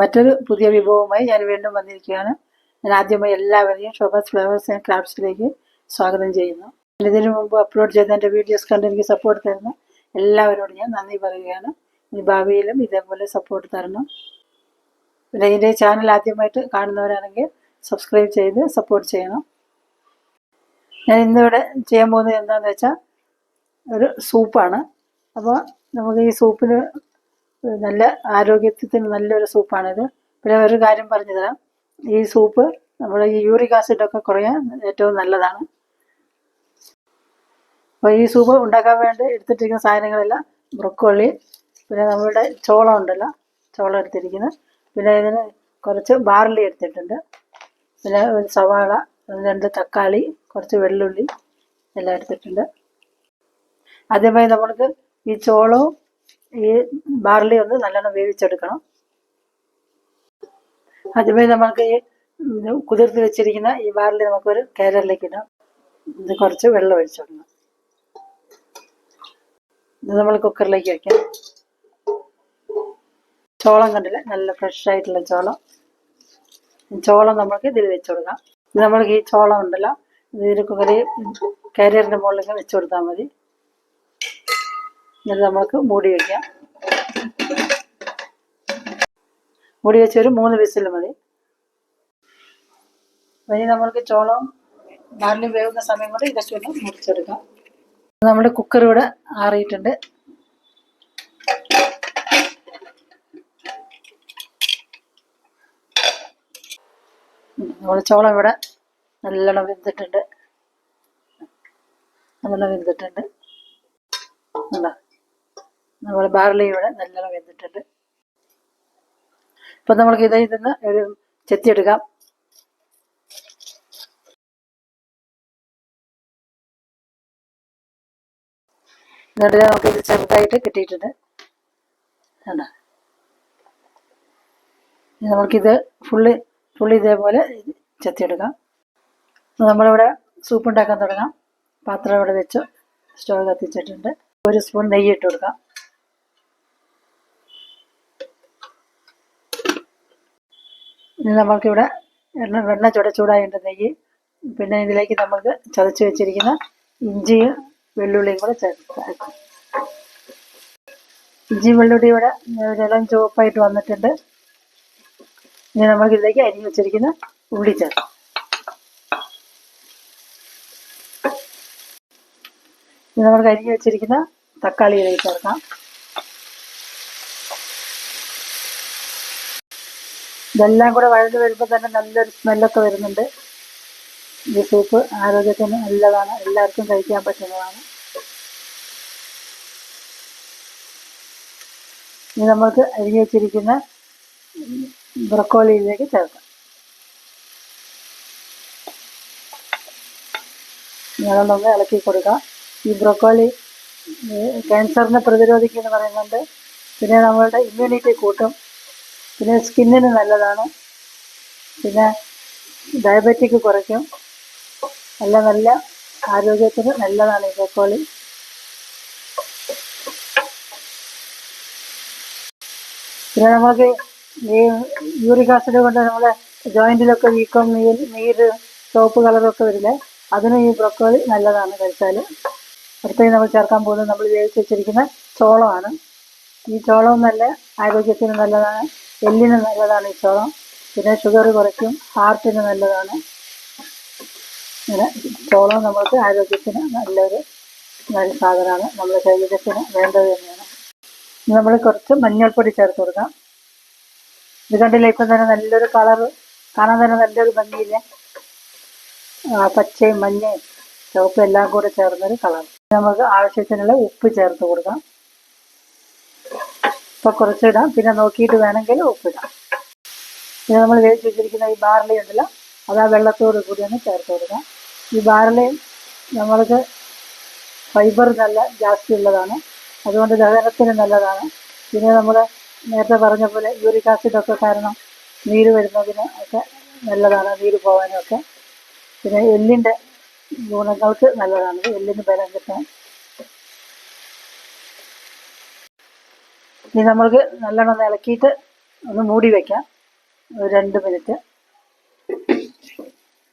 മറ്റൊരു പുതിയ വിഭവവുമായി ഞാൻ വീണ്ടും വന്നിരിക്കുകയാണ്. ഞാൻ ആദ്യമായി എല്ലാവരെയും ഷോബാസ് ഫ്ലവേഴ്സ് ആൻഡ് ക്രാഫ്റ്റ്സിലേക്ക് സ്വാഗതം ചെയ്യുന്നു. ഇതിനു മുമ്പ് അപ്ലോഡ് ചെയ്ത എന്റെ വീഡിയോസ് കണ്ട് എനിക്ക് സപ്പോർട്ട് തരുന്ന എല്ലാവരോടും ഞാൻ നന്ദി പറയുകയാണ്. ഇനി ഭാവിയിലും ഇതേപോലെ സപ്പോർട്ട് തരണം. പിന്നെ ഇതിന്റെ ചാനൽ ആദ്യമായിട്ട് കാണുന്നവരാണെങ്കിൽ സബ്സ്ക്രൈബ് ചെയ്ത് സപ്പോർട്ട് ചെയ്യണം. ഞാൻ ഇന്നിവിടെ ചെയ്യാൻ പോകുന്നത് എന്താണെന്ന് വെച്ചാൽ ഒരു സൂപ്പാണ് അപ്പോൾ നമുക്ക് ഈ സൂപ്പിന് നല്ല ആരോഗ്യത്തിന് നല്ലൊരു സൂപ്പാണിത്. പിന്നെ ഒരു കാര്യം പറഞ്ഞു തരാം ഈ സൂപ്പ് നമ്മുടെ ഈ യൂറിക് ആസിഡൊക്കെ കുറയാൻ ഏറ്റവും നല്ലതാണ്. അപ്പോൾ ഈ സൂപ്പ് ഉണ്ടാക്കാൻ വേണ്ടി എടുത്തിട്ടിരിക്കുന്ന സാധനങ്ങളെല്ലാം ബ്രൊക്കോളി പിന്നെ നമ്മളുടെ ചോളം ഉണ്ടല്ലോ ചോളം എടുത്തിരിക്കുന്നത്. പിന്നെ ഇതിന് കുറച്ച് ബാർലി എടുത്തിട്ടുണ്ട്. പിന്നെ ഒരു സവാള രണ്ട് തക്കാളി കുറച്ച് വെള്ളുള്ളി എല്ലാം എടുത്തിട്ടുണ്ട്. ആദ്യമായി നമ്മൾക്ക് ഈ ചോളവും ഈ ബാർലി ഒന്ന് നല്ലോണം വേവിച്ചെടുക്കണം. ആദ്യമേ നമുക്ക് ഈ കുതിർത്ത് വെച്ചിരിക്കുന്ന ഈ ബാർലി നമുക്കൊരു കേരളിലേക്ക് ഇടാം ഇത് കുറച്ച് വെള്ളം ഒഴിച്ചിടണം ഇത് നമ്മൾ കുക്കറിലേക്ക് വയ്ക്കാം ചോളം കണ്ടില്ലേ? നല്ല ഫ്രഷ് ആയിട്ടുള്ള ചോളം. ചോളം നമുക്ക് ഇതിൽ വെച്ച് കൊടുക്കാം നമ്മൾക്ക് ഈ ചോളം ഉണ്ടല്ലോ. ഇതിൽ കുക്കറി കാരിയറിന്റെ മുകളിലേക്ക് വെച്ച് കൊടുത്താൽ മതി. എന്നിട്ട് നമുക്ക് മൂടി വയ്ക്കാം മൂടി വെച്ച് മൂന്ന് വിസിൽ മതി. ഇനി നമ്മൾക്ക് ചോളം നാലിൽ വേവുന്ന സമയം കൊണ്ട് ഇതൊക്കെ ഒന്ന് മുറിച്ചെടുക്കാം. നമ്മുടെ കുക്കർ ഇവിടെ ആറിയിട്ടുണ്ട്. നമ്മുടെ ചോളം ഇവിടെ നല്ലോണം വെന്തിട്ടുണ്ട്. നല്ലോണം വെന്തിട്ടുണ്ട്. കണ്ടോ? നമ്മൾ ബാർലി ഇവിടെ നല്ലോണം വെന്തിട്ടുണ്ട്. ഇപ്പം നമ്മൾക്ക് ഇതിൽ നിന്ന് ഒരു ചെത്തിയെടുക്കാം. എന്നിട്ട് നമുക്ക് ഇത് ചെറുതായിട്ട് കിട്ടിയിട്ടുണ്ട്. കണ്ടോ? നമുക്കിത് ഫുള്ള് ഫുള്ള് ഇതേപോലെ ചെത്തിയെടുക്കാം. നമ്മളിവിടെ സൂപ്പ് ഉണ്ടാക്കാൻ തുടങ്ങാം. പാത്രം ഇവിടെ വെച്ച് സ്റ്റവ് കത്തിച്ചിട്ടുണ്ട്. ഒരു സ്പൂൺ നെയ്യ് ഇട്ട് കൊടുക്കാം. ഇനി നമ്മൾക്കിവിടെ എണ്ണ വെണ്ണ ചുട ചൂടായിട്ട് നെയ്യ് പിന്നെ ഇതിലേക്ക് നമുക്ക് ചതച്ച് വെച്ചിരിക്കുന്ന ഇഞ്ചിയും വെള്ളുള്ളിയും കൂടെ ചേർക്കാം ഇഞ്ചി വെള്ളുള്ളി ഇവിടെ ഇളം ചുവപ്പായിട്ട് വന്നിട്ടുണ്ട്. ഇനി നമുക്ക് ഇതിലേക്ക് അരിഞ്ഞ് വെച്ചിരിക്കുന്ന ഉള്ളി ചേർക്കാം. ഇനി നമുക്ക് അരിഞ്ഞ് വെച്ചിരിക്കുന്ന തക്കാളി ഇതിലേക്ക് ചേർക്കാം. ഇതെല്ലാം കൂടെ വഴന്ന് വരുമ്പോൾ തന്നെ നല്ലൊരു സ്മെല്ലൊക്കെ വരുന്നുണ്ട്. ഈ സൂപ്പ് ആരോഗ്യത്തിന് നല്ലതാണ്. എല്ലാവർക്കും കഴിക്കാൻ പറ്റുന്നതാണ്. ഇനി നമ്മൾക്ക് അരിഞ്ഞു വെച്ചിരിക്കുന്ന ബ്രക്കോളിയിലേക്ക് ചേർക്കാം. ഞങ്ങളൊന്ന് ഇളക്കി കൊടുക്കാം. ഈ ബ്രക്കോളി ക്യാൻസറിനെ പ്രതിരോധിക്കുമെന്ന് പറയുന്നുണ്ട്. പിന്നെ നമ്മളുടെ ഇമ്മ്യൂണിറ്റി കൂട്ടും. പിന്നെ സ്കിന്നിന് നല്ലതാണ്. പിന്നെ ഡയബറ്റിക് കുറയ്ക്കും. നല്ല നല്ല ആരോഗ്യത്തിന് നല്ലതാണ് ഈ ബ്രക്കോളി. പിന്നെ നമുക്ക് ഈ യൂറിക് ആസിഡ് കൊണ്ട് നമ്മളെ ജോയിന്റിലൊക്കെ വീക്കം നീർ നീര് ചുവപ്പ് കളറൊക്കെ വരില്ലേ അതിന് ഈ ബ്രക്കോളി നല്ലതാണ് കഴിച്ചാൽ അടുത്തത് നമ്മൾ ചേർക്കാൻ പോകുന്നത് നമ്മൾ വേവിച്ച് വെച്ചിരിക്കുന്ന ചോളമാണ്. ഈ ചോളവും നല്ല ആരോഗ്യത്തിന് നല്ലതാണ്. എല്ലിന് നല്ലതാണ് ഈ ചോളം. പിന്നെ ഷുഗർ കുറയ്ക്കും ഹാർട്ടിന് നല്ലതാണ്. ഇങ്ങനെ ചോളം നമുക്ക് ആരോഗ്യത്തിന് നല്ലൊരു നല്ല സാധനമാണ്. നമ്മുടെ ശരീരത്തിന് വേണ്ടത് തന്നെയാണ്. നമ്മൾ കുറച്ച് മഞ്ഞൾപ്പൊടി ചേർത്ത് കൊടുക്കാം. ഇത് കണ്ടില്ലേ ഇപ്പം തന്നെ നല്ലൊരു കളറ് കാണാൻ തന്നെ നല്ലൊരു ഭംഗിയില്ല? പച്ചയും മഞ്ഞയും ചുവപ്പും എല്ലാം കൂടെ ചേർന്നൊരു കളർ നമുക്ക് ആവശ്യത്തിനുള്ള ഉപ്പ് ചേർത്ത് കൊടുക്കാം. ഇപ്പം കുറച്ചിടാം പിന്നെ നോക്കിയിട്ട് വേണമെങ്കിൽ ഉപ്പിടാം പിന്നെ നമ്മൾ വേവിച്ച് വെച്ചിരിക്കുന്ന ഈ ബാർലി ഉണ്ടല്ലോ അത് ആ വെള്ളത്തോട് കൂടി ഒന്ന് ചേർത്ത് കൊടുക്കാം. ഈ ബാർലി നമ്മൾക്ക് ഫൈബർ നല്ല ജാസ്തി ഉള്ളതാണ്. അതുകൊണ്ട് ദഹനത്തിന് നല്ലതാണ്. പിന്നെ നമ്മൾ നേരത്തെ പറഞ്ഞ പോലെ യൂറിക് ആസിഡൊക്കെ കാരണം നീര് വരുന്നതിന് ഒക്കെ നല്ലതാണ് നീര് പോകാനൊക്കെ പിന്നെ എല്ലിന്റെ ഗുണങ്ങൾക്ക് നല്ലതാണ്. എല്ലിന് ബലം കിട്ടാൻ ഇനി നമ്മൾക്ക് നല്ലോണം ഇളക്കിയിട്ട് ഒന്ന് മൂടി വയ്ക്കാം ഒരു രണ്ട് മിനിറ്റ്.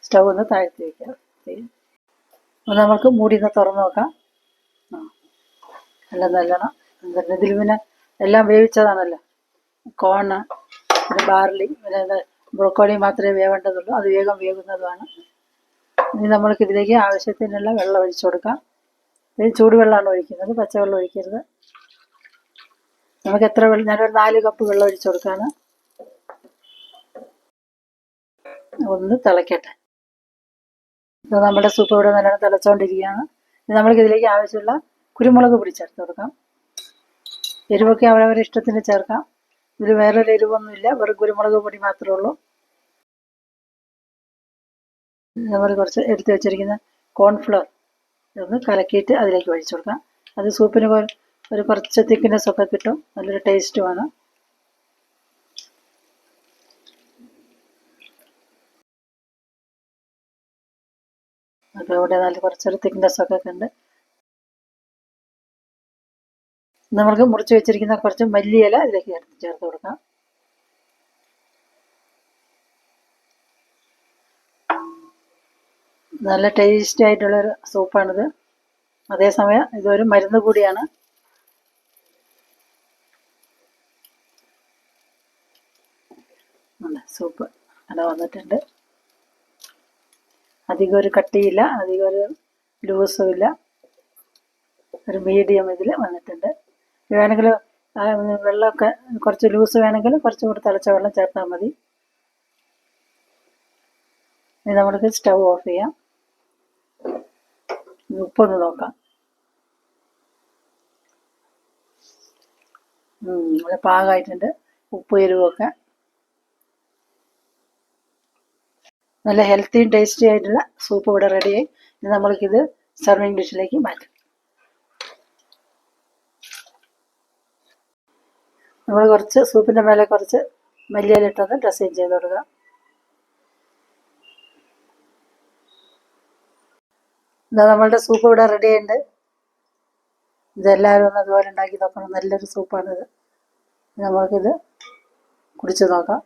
സ്റ്റൗ ഒന്ന് താഴ്ത്തി വയ്ക്കാം ഒന്ന് നമ്മൾക്ക് മൂടി ഒന്ന് തുറന്ന് നോക്കാം. നല്ല എല്ലാം നല്ലോണം ഇതിൽ പിന്നെ എല്ലാം വേവിച്ചതാണല്ലോ. കോണ് പിന്നെ ബാർലി പിന്നെ ബ്രോക്കോളി മാത്രമേ വേവേണ്ടതുള്ളൂ. അത് വേഗം വേകുന്നതുമാണ്. ഇനി നമ്മൾക്ക് ഇതിലേക്ക് ആവശ്യത്തിനുള്ള വെള്ളം ഒഴിച്ചു കൊടുക്കാം. ഇത് ചൂടുവെള്ളമാണ് ഒഴിക്കുന്നത്. പച്ചവെള്ളം ഒഴിക്കരുത്. നമുക്ക് എത്ര വെള്ളം ഞാനൊരു നാല് കപ്പ് വെള്ളം ഒഴിച്ചു കൊടുക്കാണ്. ഒന്ന് തിളയ്ക്കട്ടെ ഇത് നമ്മുടെ സൂപ്പ് ഇവിടെ നല്ലോണം തിളച്ചുകൊണ്ടിരിക്കുകയാണ് നമ്മൾക്ക് ഇതിലേക്ക് ആവശ്യമുള്ള കുരുമുളക് പൊടി ചേർത്ത് കൊടുക്കാം. എരിവൊക്കെ അവരവരുടെ ഇഷ്ടത്തിന് ചേർക്കാം. ഇതിൽ വേറൊരു എരിവൊന്നുമില്ല വെറും കുരുമുളക് പൊടി മാത്രമേ ഉള്ളൂ. നമ്മൾ കുറച്ച് എടുത്ത് വെച്ചിരിക്കുന്ന കോൺഫ്ലവർ ഒന്ന് കലക്കിയിട്ട് അതിലേക്ക് ഒഴിച്ചു കൊടുക്കാം. അത് സൂപ്പിന് പോലെ ഒരു കുറച്ച് തിക്നെസ് ഒക്കെ കിട്ടും. നല്ലൊരു ടേസ്റ്റുമാണ് അപ്പോൾ ഇവിടെ നല്ല കുറച്ചൊരു തിക്നെസ് ഒക്കെ ഉണ്ട്. നമുക്ക് മുറിച്ച് വെച്ചിരിക്കുന്ന കുറച്ച് മല്ലിയില ഇതിലേക്ക് ചേർത്ത് ചേർത്ത് കൊടുക്കാം. നല്ല ടേസ്റ്റി ആയിട്ടുള്ളൊരു സൂപ്പാണിത് അതേസമയം ഇതൊരു മരുന്ന് കൂടിയാണ്. സൂപ്പ് അവിടെ വന്നിട്ടുണ്ട്. അധികം ഒരു കട്ടിയില്ല അധികം ഒരു ലൂസും ഇല്ല. ഒരു മീഡിയം ഇതിൽ വന്നിട്ടുണ്ട്. വേണമെങ്കിൽ വെള്ളമൊക്കെ കുറച്ച് ലൂസ് വേണമെങ്കിൽ കുറച്ചും കൂടി തിളച്ച വെള്ളം ചേർത്താൽ മതി. ഇനി നമ്മൾക്ക് സ്റ്റവ് ഓഫ് ചെയ്യാം. ഉപ്പൊന്ന് നോക്കാം. ഇവിടെ പാകമായിട്ടുണ്ട്. ഉപ്പ് എരിവൊക്കെ. നല്ല ഹെൽത്തിയും ടേസ്റ്റി ആയിട്ടുള്ള സൂപ്പ് ഇവിടെ റെഡിയായി ഇനി നമ്മൾക്കിത് സർവിങ് ഡിഷിലേക്ക് മാറ്റാം. നമ്മൾ കുറച്ച് സൂപ്പിന്റെ മേലെ കുറച്ച് മല്ലിയിലിട്ടൊന്ന് ഡ്രസ്സിങ് ചെയ്ത് കൊടുക്കുക ഇതാ നമ്മളുടെ സൂപ്പ് ഇവിടെ റെഡി ആയിണ്ട് ഇതെല്ലാവരും ഒന്ന് അതുപോലെ ഉണ്ടാക്കി നോക്കണം. നല്ലൊരു സൂപ്പാണിത് നമ്മൾക്കിത് കുടിച്ച് നോക്കാം.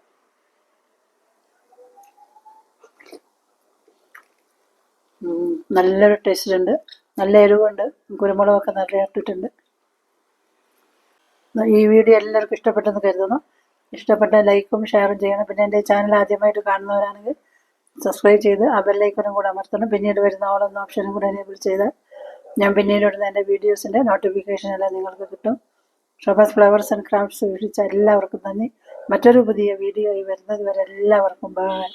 നല്ലൊരു ടേസ്റ്റ് ഉണ്ട്. നല്ല എരിവുണ്ട്. കുരുമുളകൊക്കെ നല്ല ഇട്ടിട്ടുണ്ട്. ഈ വീഡിയോ എല്ലാവർക്കും ഇഷ്ടപ്പെട്ടെന്ന് കരുതുന്നു. ഇഷ്ടപ്പെട്ട ലൈക്കും ഷെയറും ചെയ്യണം. പിന്നെ എന്റെ ചാനൽ ആദ്യമായിട്ട് കാണുന്നവരാണെങ്കിൽ സബ്സ്ക്രൈബ് ചെയ്ത് ആ ബെല്ലൈക്കനും കൂടെ അമർത്തണം. പിന്നീട് വരുന്ന ഓളെന്ന ഓപ്ഷനും കൂടെ എനേബിൾ ചെയ്ത് ഞാൻ പിന്നീട് ഇടുന്ന എന്റെ വീഡിയോസിന്റെ നോട്ടിഫിക്കേഷൻ എല്ലാം നിങ്ങൾക്ക് കിട്ടും. ഷോബാസ് ഫ്ലവേഴ്സ് ആൻഡ് ക്രാഫ്റ്റ്സ് വീക്ഷിച്ച എല്ലാവർക്കും നന്ദി. മറ്റൊരു പുതിയ വീഡിയോ വരുന്നത് വരെ എല്ലാവർക്കും ബൈ